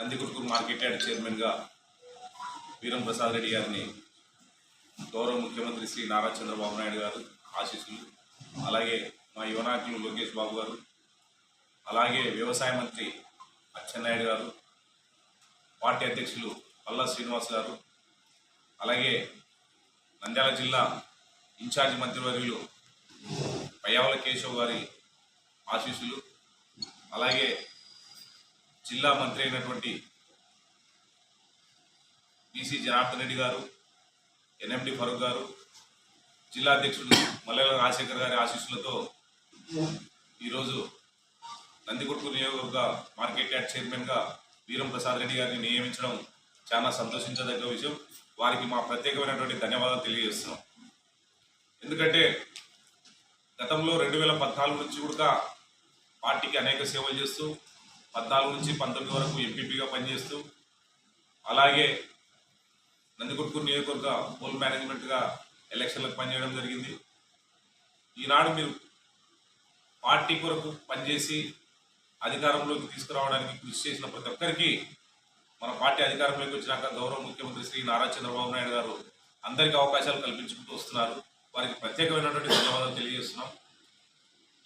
నందికుర్కూరు market yard చైర్మన్గా వీరం ప్రసాద్ రెడ్డి గారిని గౌరవ ముఖ్యమంత్రి శ్రీ నారా చంద్రబాబు నాయుడు గారు ఆశీస్సులు అలాగే మా యువనాయకులు లోకేష్ బాబు గారు అలాగే వ్యవసాయ మంత్రి అచ్చెన్నాయుడు గారు పార్టీ అధ్యక్షులు పల్లా శ్రీనివాస్ గారు అలాగే నంద్యాల జిల్లా ఇన్ఛార్జ్ మంత్రివర్యులు పయ్యావల కేశవ్ గారి ఆశీస్సులు అలాగే జిల్లా మంత్రి అయినటువంటి బీసీ జనార్దన్ రెడ్డి గారు ఎన్ఎండి ఫరూక్ గారు జిల్లా అధ్యక్షుడు మల్లెల రాజశేఖర్ గారి ఆశీస్సులతో ఈరోజు నందికొట్టు నియోజకవర్గ మార్కెట్ యార్డ్ చైర్మన్గా వీరం ప్రసాద్ రెడ్డి గారిని నియమించడం చాలా సంతోషించదగ్గ విషయం. వారికి మా ప్రత్యేకమైనటువంటి ధన్యవాదాలు తెలియజేస్తున్నాం. ఎందుకంటే గతంలో రెండు వేల పద్నాలుగు నుంచి కూడా పార్టీకి అనేక సేవలు చేస్తూ పద్నాలుగు నుంచి పంతొమ్మిది వరకు ఎంపీపీగా పనిచేస్తూ అలాగే నందికొట్కూరు నియోజకవర్గ పోల్ మేనేజ్మెంట్గా ఎలక్షన్లకు పనిచేయడం జరిగింది. ఈనాడు మీరు పార్టీ కొరకు పనిచేసి అధికారంలోకి తీసుకురావడానికి కృషి చేసిన ప్రతి ఒక్కరికి మన పార్టీ అధికారంలోకి వచ్చినాక గౌరవ ముఖ్యమంత్రి శ్రీ నారా చంద్రబాబు నాయుడు గారు అందరికీ అవకాశాలు కల్పించుకుంటూ వస్తున్నారు. వారికి ప్రత్యేకమైనటువంటి ధన్యవాదాలు తెలియజేస్తున్నాం.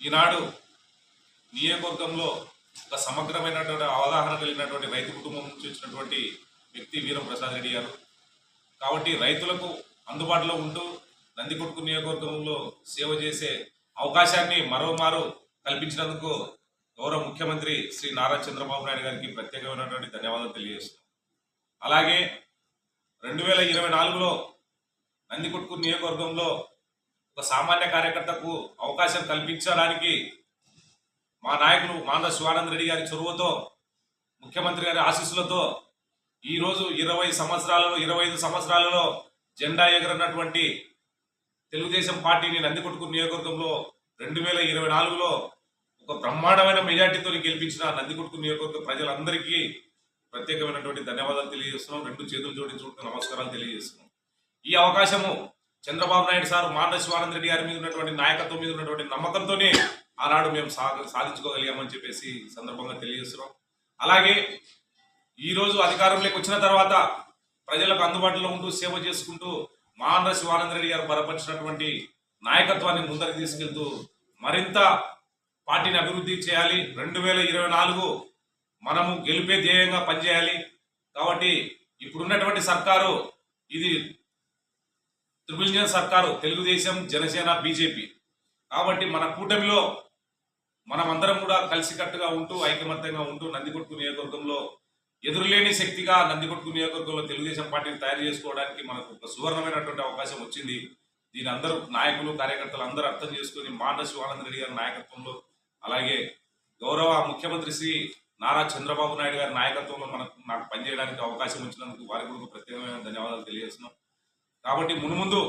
ఈనాడు నియోజకవర్గంలో ఒక సమగ్రమైనటువంటి అవగాహన కలిగినటువంటి రైతు కుటుంబం నుంచి వచ్చినటువంటి వ్యక్తి వీరప్రసాద్ రెడ్డి గారు. కాబట్టి రైతులకు అందుబాటులో ఉంటూ నందికొట్కు నియోజకవర్గంలో సేవ చేసే అవకాశాన్ని మరోమారు కల్పించినందుకు గౌరవ ముఖ్యమంత్రి శ్రీ నారా చంద్రబాబు నాయుడు గారికి ప్రత్యేకమైనటువంటి ధన్యవాదాలు తెలియజేస్తున్నాం. అలాగే రెండు వేల ఇరవై నాలుగులో నందికొట్కు నియోజకవర్గంలో ఒక సామాన్య కార్యకర్తకు అవకాశం కల్పించడానికి మా నాయకులు మాంద శివానంద రెడ్డి గారి చొరవతో ముఖ్యమంత్రి గారి ఆశీస్సులతో ఈరోజు ఇరవై సంవత్సరాలలో ఇరవై ఐదు సంవత్సరాలలో జెండా ఎగరన్నటువంటి తెలుగుదేశం పార్టీని నందికొట్టుకు నియోజకవర్గంలో రెండు వేల ఇరవై నాలుగులో ఒక బ్రహ్మాండమైన మెజార్టీతో గెలిపించిన నందికొట్టుకు నియోజకవర్గ ప్రజలందరికీ ప్రత్యేకమైనటువంటి ధన్యవాదాలు తెలియజేస్తున్నాం. రెండు చేతులు జోడించుకుంటూ నమస్కారాలు తెలియజేస్తున్నాం. ఈ అవకాశము చంద్రబాబు నాయుడు సార్ మాండ శివానంద రెడ్డి గారి మీద ఉన్నటువంటి నాయకత్వం మీద ఉన్నటువంటి నమ్మకంతోనే ఆనాడు మేము సాధ సాధించుకోగలిగామని చెప్పేసి సందర్భంగా తెలియజేస్తున్నాం. అలాగే ఈరోజు అధికారంలోకి వచ్చిన తర్వాత ప్రజలకు అందుబాటులో ఉంటూ సేవ చేసుకుంటూ మాండ శివానంద రెడ్డి గారు బలపరిచినటువంటి నాయకత్వాన్ని ముందరికి తీసుకెళ్తూ మరింత పార్టీని అభివృద్ధి చేయాలి. రెండు వేల ఇరవై నాలుగు మనము గెలిపే ధ్యేయంగా పనిచేయాలి. కాబట్టి ఇప్పుడున్నటువంటి సర్కారు ఇది త్రిభుజన సర్కారు తెలుగుదేశం జనసేన బీజేపీ. కాబట్టి మన కూటమిలో మనమందరం కూడా కలిసికట్టుగా ఉంటూ ఐకమత్యంగా ఉంటూ నందికొట్టు నియోజకవర్గంలో ఎదురులేని శక్తిగా నందికొట్టు నియోజకవర్గంలో తెలుగుదేశం పార్టీని తయారు చేసుకోవడానికి మనకు ఒక సువర్ణమైనటువంటి అవకాశం వచ్చింది. దీని అందరూ నాయకులు కార్యకర్తలు అందరూ అర్థం చేసుకుని మాట శివానంద రెడ్డి గారి నాయకత్వంలో అలాగే గౌరవ ముఖ్యమంత్రి శ్రీ నారా చంద్రబాబు నాయుడు గారి నాయకత్వంలో మనకు నాకు పనిచేయడానికి అవకాశం వచ్చినందుకు వారికి కూడా ప్రత్యేకమైన ధన్యవాదాలు తెలియజేస్తున్నాం. కాబట్టి మునుముందు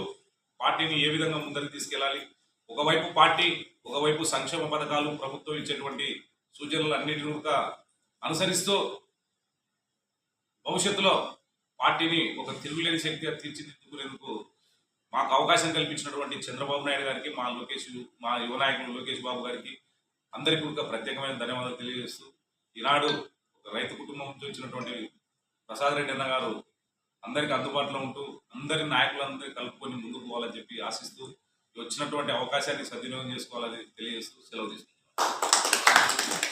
పార్టీని ఏ విధంగా ముందరికి తీసుకెళ్ళాలి? ఒకవైపు పార్టీ ఒకవైపు సంక్షేమ పథకాలు ప్రభుత్వం ఇచ్చేటువంటి సూచనలు అన్నింటిని కూడా అనుసరిస్తూ భవిష్యత్తులో పార్టీని ఒక తిరుగులేని శక్తిగా తీర్చిదిద్దుకునేందుకు మాకు అవకాశం కల్పించినటువంటి చంద్రబాబు నాయుడు గారికి మా లోకేష్ మా యువనాయకుడు లోకేష్ బాబు గారికి అందరికీ కూడా ప్రత్యేకమైన ధన్యవాదాలు తెలియజేస్తూ ఈనాడు ఒక రైతు కుటుంబం నుంచి వచ్చినటువంటి ప్రసాద్ రెడ్డి అన్న గారు అందరికీ అందుబాటులో ఉంటూ అందరి నాయకులందరూ కలుపుకొని ముందుకు పోవాలని చెప్పి ఆశిస్తూ వచ్చినటువంటి అవకాశాన్ని సద్వినియోగం చేసుకోవాలని తెలియజేస్తూ సెలవు తీసుకుంటున్నాను